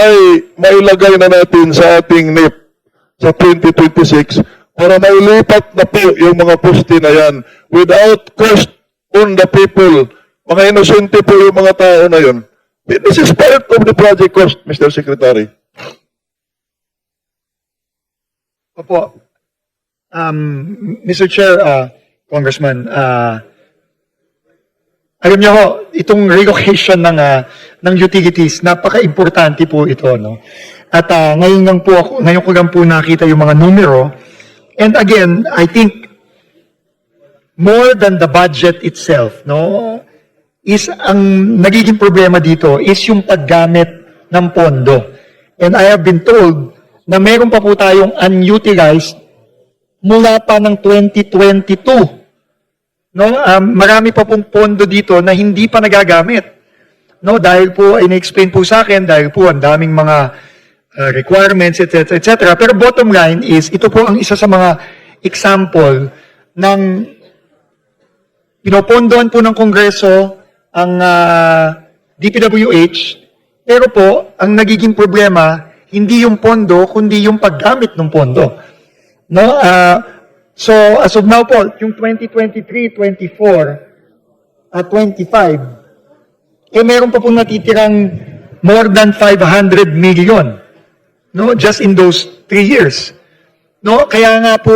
ay mailagay na natin sa ating NIP sa 2026 para mailipat na po yung mga poste na yan without cost on the people. Mga inosente po yung mga tao na yun. This is part of the project cost, Mr. Secretary. Opo. Um, Mr. Chair, uh, Congressman, uh, alam niyo ho, itong relocation ng, uh, ng utilities, napaka-importante po ito, no? At uh, ngayon lang po ako, ngayon ko lang po nakita yung mga numero. And again, I think more than the budget itself, no? Is ang nagiging problema dito is yung paggamit ng pondo. And I have been told na meron pa po tayong unutilized mula pa ng 2022. No, um, marami pa pong pondo dito na hindi pa nagagamit. No, dahil po ay na-explain po sa akin dahil po ang daming mga uh, requirements etc. etc. Pero bottom line is ito po ang isa sa mga example ng pinopondohan po ng Kongreso ang ah, DPWH, pero po, ang nagiging problema, hindi yung pondo, kundi yung paggamit ng pondo. No? ah, so, as of now po, yung 2023, 24, at 25, eh meron pa pong natitirang more than 500 million. No? Just in those three years. No? Kaya nga po,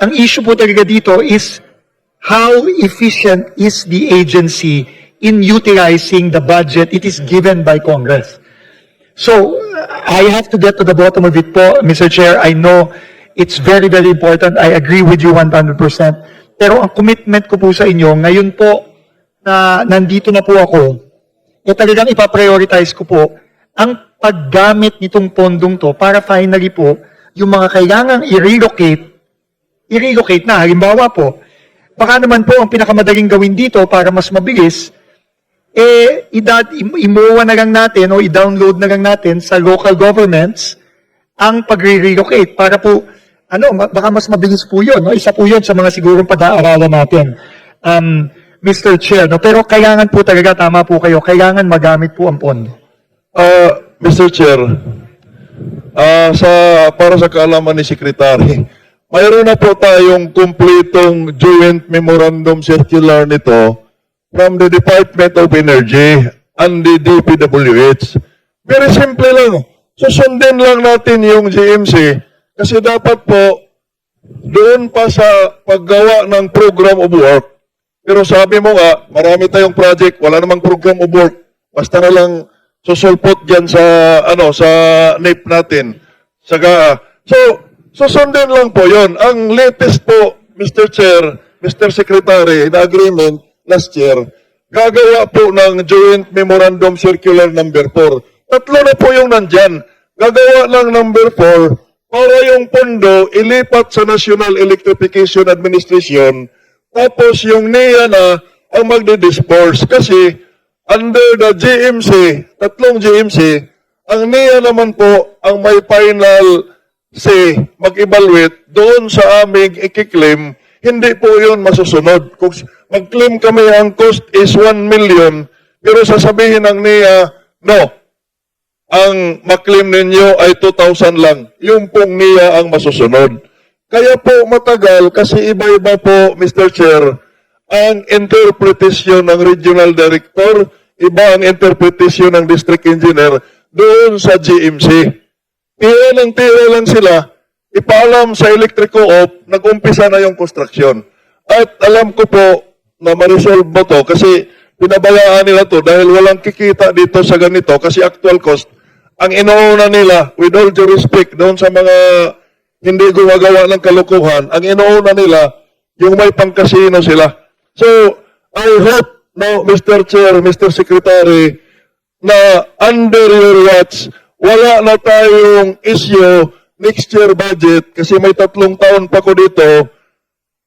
ang issue po talaga dito is how efficient is the agency in utilizing the budget it is given by Congress. So, I have to get to the bottom of it po, Mr. Chair. I know it's very, very important. I agree with you 100%. Pero ang commitment ko po sa inyo, ngayon po na nandito na po ako, eh talagang ipaprioritize ko po ang paggamit nitong pondong to para finally po, yung mga kailangang i-relocate, i-relocate na. Halimbawa po, baka naman po ang pinakamadaling gawin dito para mas mabilis, eh, idat, im- imuwa na lang natin o i-download na lang natin sa local governments ang pagre-relocate para po, ano, baka mas mabilis po yun. No? Isa po yun sa mga sigurong pag-aaralan natin. Um, Mr. Chair, no? pero kailangan po talaga, tama po kayo, kailangan magamit po ang pondo. Uh, Mr. Chair, ah, sa, para sa kaalaman ni Secretary, mayroon na po tayong kumpletong joint memorandum circular nito from the Department of Energy and the DPWH. Very simple lang. Susundin lang natin yung GMC kasi dapat po doon pa sa paggawa ng program of work. Pero sabi mo nga, marami tayong project, wala namang program of work. Basta na lang susulpot dyan sa, ano, sa NIP natin. Sa GAA. So, susundin lang po yon. Ang latest po, Mr. Chair, Mr. Secretary, in agreement last year, gagawa po ng Joint Memorandum Circular number 4. Tatlo na po yung nandyan. Gagawa ng number 4 para yung pondo ilipat sa National Electrification Administration tapos yung NEA na ang magdi-disperse kasi under the GMC, tatlong GMC, ang NEA naman po ang may final say mag-evaluate doon sa aming ikiklaim, hindi po yun masusunod. Kung mag-claim kami ang cost is 1 million, pero sasabihin ng NEA, no, ang maklaim ninyo ay 2,000 lang. Yung pong niya ang masusunod. Kaya po matagal kasi iba-iba po, Mr. Chair, ang interpretation ng regional director, iba ang interpretation ng district engineer doon sa GMC. Tira ng tira lang sila, ipaalam sa electric co-op, nag-umpisa na yung construction. At alam ko po na ma-resolve mo to kasi pinabayaan nila to dahil walang kikita dito sa ganito kasi actual cost ang inuuna nila, with all due respect, doon sa mga hindi gumagawa ng kalukuhan, ang inuuna nila, yung may pangkasino sila. So, I hope, no, Mr. Chair, Mr. Secretary, na under your watch, wala na tayong issue next year budget kasi may tatlong taon pa ko dito,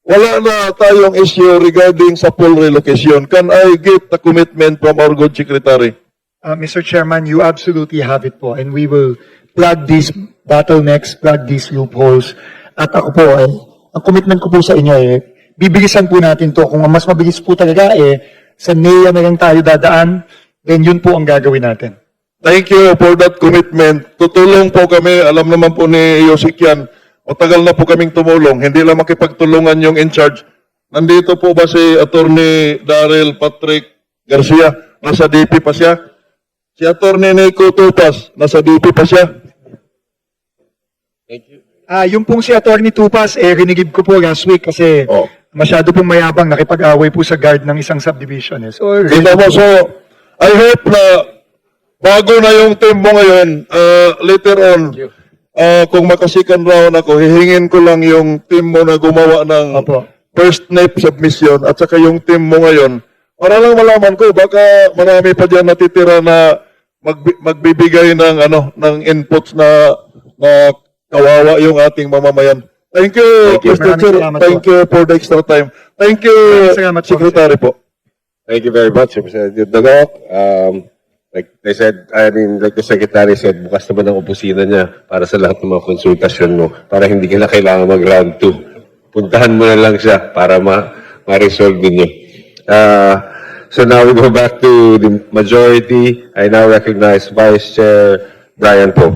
wala na tayong issue regarding sa full relocation. Can I get the commitment from our good secretary? Uh, Mr. Chairman, you absolutely have it po. And we will plug these bottlenecks, plug these loopholes. At ako po, eh, ang commitment ko po sa inyo, eh, bibilisan po natin to. Kung mas mabilis po talaga, eh, sa NEA na lang tayo dadaan, then yun po ang gagawin natin. thank you for that commitment. Tutulong po kami, alam naman po ni Yosik yan, matagal na po kaming tumulong, hindi lang makipagtulungan yung in charge. Nandito po ba si Attorney Daryl Patrick Garcia? Nasa DP pa siya? Si Attorney Nico Tupas, nasa DP pa siya? Ah, yung pong si Attorney Tupas, eh, rinigib ko po last week kasi Oh. masyado pong mayabang nakipag-away po sa guard ng isang subdivision. Eh. So, Kita mo, so, I hope na bago na yung team mo ngayon, uh, later on, uh, kung makasikan round ako, hihingin ko lang yung team mo na gumawa ng Opo. first nape submission at saka yung team mo ngayon. Para lang malaman ko, baka marami pa dyan natitira na magbi- magbibigay ng ano ng inputs na na kawawa yung ating mamamayan. Thank you, Thank you. Mr. Maraming Chair. salamat Thank you for the extra time. Thank you, Maraming salamat po. Secretary po. Thank you very much, Representative Dagok. Um, like they said, I mean, like the Secretary said, bukas naman ang opisina niya para sa lahat ng mga konsultasyon mo, para hindi ka na kailangan mag-round 2. Puntahan mo na lang siya para ma- ma-resolve ninyo. Uh, so now we go back to the majority. I now recognize Vice Chair Brian Poe.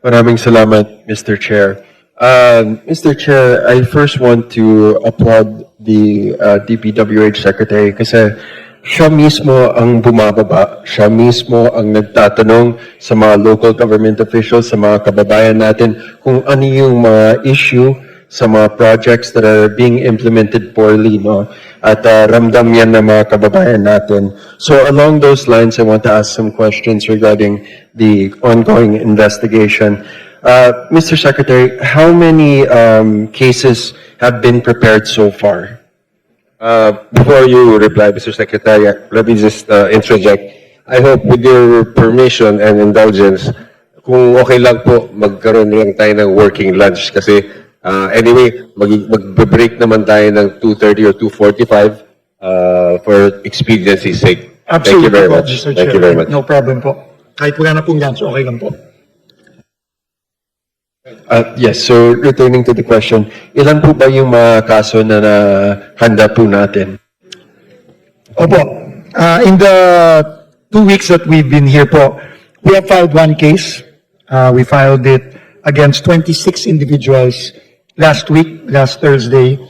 Maraming salamat, Mr. Chair. Um, Mr. Chair, I first want to applaud the uh, DPWH Secretary kasi siya mismo ang bumababa, siya mismo ang nagtatanong sa mga local government officials, sa mga kababayan natin kung ano yung mga issue sa mga projects that are being implemented poorly, no? At uh, ramdam yan ng mga kababayan natin. So along those lines, I want to ask some questions regarding the ongoing investigation. Uh, Mr. Secretary, how many um, cases have been prepared so far? Uh, before you reply, Mr. Secretary, let me just uh, interject. I hope with your permission and indulgence, kung okay lang po, magkaroon lang tayo ng working lunch kasi uh, anyway, mag magbe-break naman tayo ng 2.30 or 2.45 uh, for expediency's sake. Thank you Absolutely very po, much. Mr. Thank you very much. No problem po. Kahit wala na pong lunch, okay lang po. Uh, yes, so returning to the question, ilan po ba yung mga kaso na handa po natin? Opo. Uh, in the two weeks that we've been here po, we have filed one case. Uh, we filed it against 26 individuals last week, last Thursday.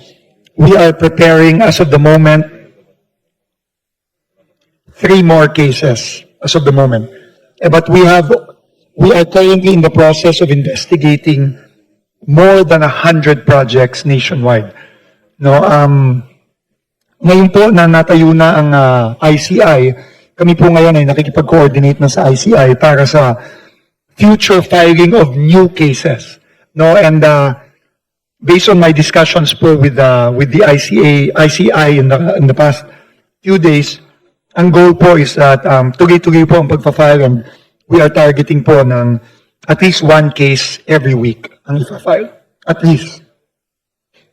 We are preparing, as of the moment, three more cases as of the moment. Eh, But we have, we are currently in the process of investigating more than a hundred projects nationwide. No, um, ngayon po na natayo na ang ah, ICI, kami po ngayon ay nakikipag-coordinate na sa ICI para sa future filing of new cases. No, and uh, based on my discussions po with uh, with the ICA ICI in the in the past few days, ang goal po is that um, tuloy-tuloy po ang pagpa-file and we are targeting po ng at least one case every week ang ipa-file. At least.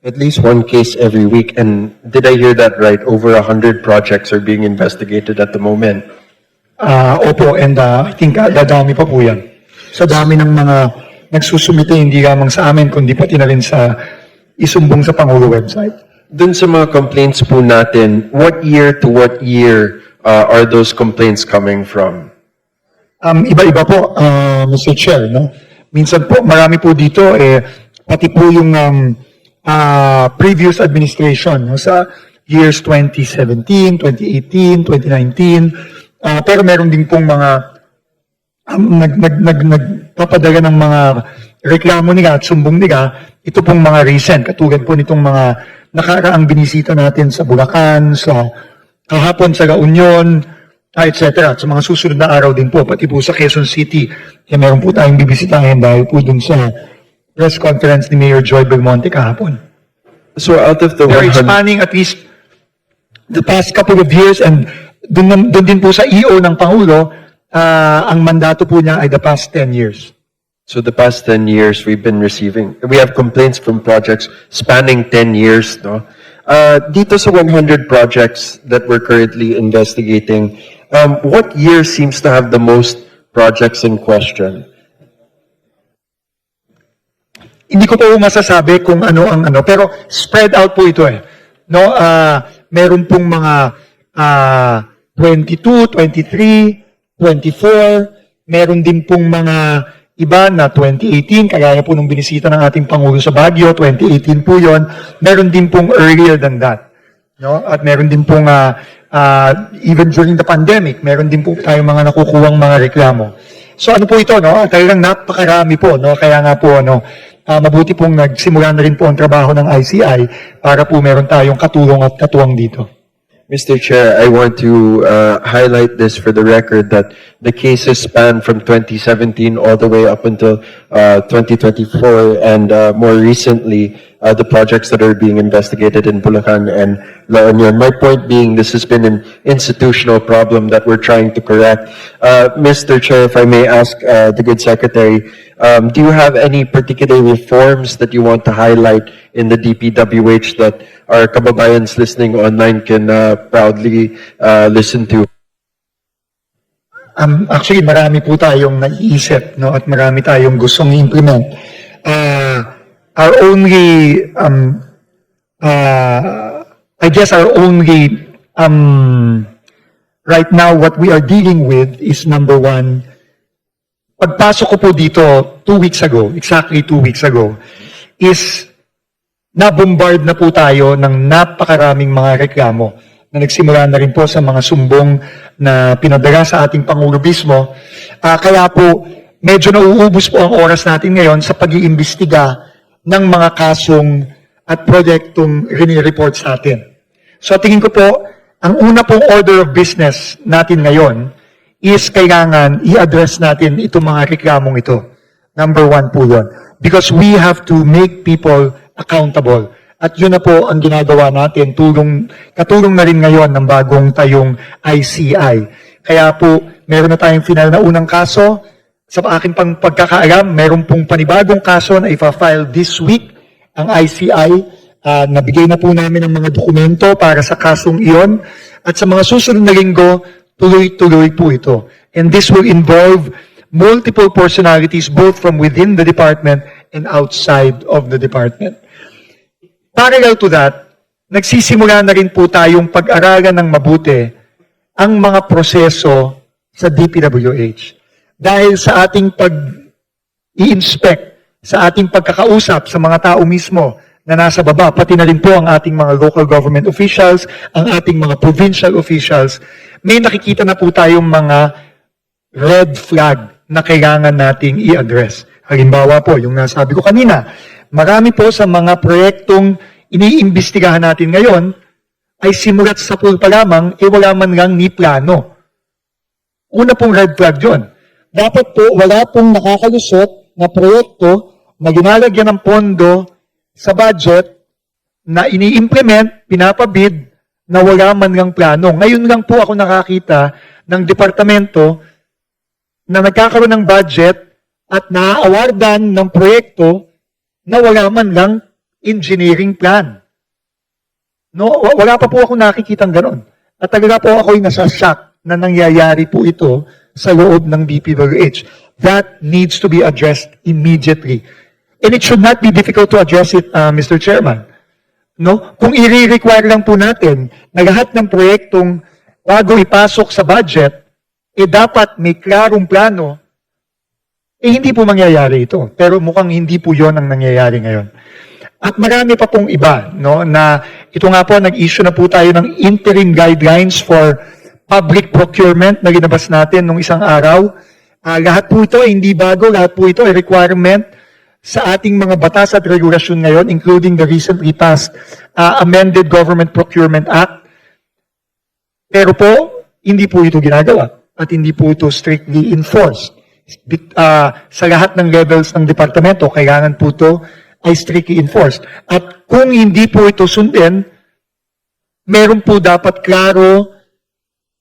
At least one case every week, and did I hear that right? Over a hundred projects are being investigated at the moment. Ah, opo, and uh, I think uh, dadami pa po yan. Sa dami ng mga nagsusumite, hindi lamang sa amin, kundi pati na rin sa isumbong sa Pangulo website. Dun sa mga complaints po natin, what year to what year uh, are those complaints coming from? Um, iba-iba po, uh, Mr. Chair, no? Minsan po, marami po dito, eh, pati po yung um, ah, previous administration, no? sa years 2017, 2018, 2019, ah, pero meron din pong mga um, nag, nag, nag, nagpapadala ng mga reklamo nila at sumbong nila, ito pong mga recent, katulad po nitong mga nakaraang binisita natin sa Bulacan, sa kahapon sa La Union, ah, etc. At sa mga susunod na araw din po, pati po sa Quezon City, kaya meron po tayong bibisitahin dahil po dun sa press conference ni Mayor Joy Belmonte kahapon. So out of the it's 100, spanning at least the past couple of years and dun, dun din po sa EO ng Pangulo, ah, ang mandato po niya ay the past 10 years. so the past 10 years we've been receiving, we have complaints from projects spanning 10 years, no? Uh, dito sa 100 projects that we're currently investigating, um, what year seems to have the most projects in question? Hindi ko po masasabi kung ano ang ano, pero spread out po ito eh. No, ah meron pong mga ah 22, 23, 24, meron din pong mga iba na 2018, kagaya po nung binisita ng ating Pangulo sa Baguio, 2018 po yon. Meron din pong earlier than that. No? At meron din pong, ah, ah, even during the pandemic, meron din po tayong mga nakukuwang mga reklamo. So ano po ito, no? Talagang napakarami po, no? Kaya nga po, ano, ah, mabuti pong nagsimula na rin po ang trabaho ng ICI para po meron tayong katulong at katuwang dito. Mr. Chair, I want to uh, highlight this for the record that the cases span from 2017 all the way up until uh, 2024 and uh, more recently uh, the projects that are being investigated in Bulacan and La Union. My point being this has been an institutional problem that we're trying to correct. Uh, Mr. Chair, if I may ask uh, the good secretary, um, do you have any particular reforms that you want to highlight in the DPWH that our kababayans listening online can uh, proudly uh, listen to? Um, actually, marami po tayong naiisip, no? At marami tayong gustong i-implement. Uh, our only, um, uh, I guess our only, um, right now, what we are dealing with is number one, pagpasok ko po dito two weeks ago, exactly two weeks ago, is nabombard na po tayo ng napakaraming mga reklamo na nagsimula na rin po sa mga sumbong na pinadala sa ating Pangulo mismo. Ah, kaya po, medyo nauubos po ang oras natin ngayon sa pag-iimbestiga ng mga kasong at proyektong rini-report sa atin. So tingin ko po, ang una pong order of business natin ngayon is kailangan i-address natin itong mga reklamong ito. Number one po yun. Because we have to make people accountable. At yun na po ang ginagawa natin, tulong, katulong na rin ngayon ng bagong tayong ICI. Kaya po, meron na tayong final na unang kaso. Sa aking pang pagkakaalam, meron pong panibagong kaso na ifa-file this week ang ICI. Ah, nabigay na po namin ang mga dokumento para sa kasong iyon. At sa mga susunod na linggo, tuloy-tuloy po ito. And this will involve multiple personalities both from within the department and outside of the department. Parallel to that, nagsisimula na rin po tayong pag-aralan ng mabuti ang mga proseso sa DPWH. Dahil sa ating pag-i-inspect, sa ating pagkakausap sa mga tao mismo na nasa baba, pati na rin po ang ating mga local government officials, ang ating mga provincial officials, may nakikita na po tayong mga red flag na kailangan nating i-address. Halimbawa po, yung nasabi ko kanina, marami po sa mga proyektong iniimbestigahan natin ngayon ay simulat sa pool pa lamang, eh wala man lang ni plano. Una pong red flag yun. Dapat po wala pong nakakalusot na proyekto na ginalagyan ng pondo sa budget na ini-implement, pinapabid, na wala man lang plano. Ngayon lang po ako nakakita ng departamento na nagkakaroon ng budget at naaawardan ng proyekto na wala man lang engineering plan. No, wa- wala pa po ako nakikitang ganon. At talaga po ako'y nasa shock na nangyayari po ito sa loob ng DPWH. That needs to be addressed immediately. And it should not be difficult to address it, uh, Mr. Chairman. No? Kung i-require lang po natin na lahat ng proyektong bago ipasok sa budget, eh dapat may klarong plano, eh hindi po mangyayari ito. Pero mukhang hindi po yon ang nangyayari ngayon. At marami pa pong iba, no, na ito nga po, nag-issue na po tayo ng interim guidelines for public procurement na ginabas natin nung isang araw. Ah, lahat po ito ay hindi bago, lahat po ito ay requirement sa ating mga batas at regulasyon ngayon, including the recently passed ah, amended Government Procurement Act. Pero po, hindi po ito ginagawa at hindi po ito strictly enforced. Ah, sa lahat ng levels ng departamento, kailangan po ito ay strictly enforced. At kung hindi po ito sundin, meron po dapat klaro,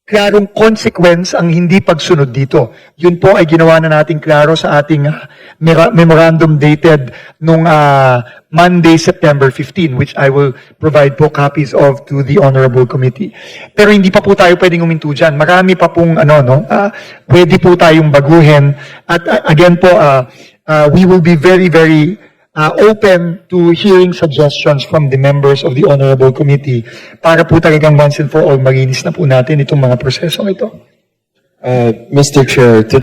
klarong consequence ang hindi pagsunod dito. Yun po ay ginawa na natin klaro sa ating mera- memorandum dated nung ah, Monday, September 15, which I will provide po copies of to the Honorable Committee. Pero hindi pa po tayo pwedeng uminto dyan. Marami pa pong ano, no, ah, pwede po tayong baguhin. At ah, again po, ah, ah, we will be very, very uh, open to hearing suggestions from the members of the Honorable Committee para po talagang once and for all marinis na po natin itong mga prosesong ito. Uh, Mr. Chair, to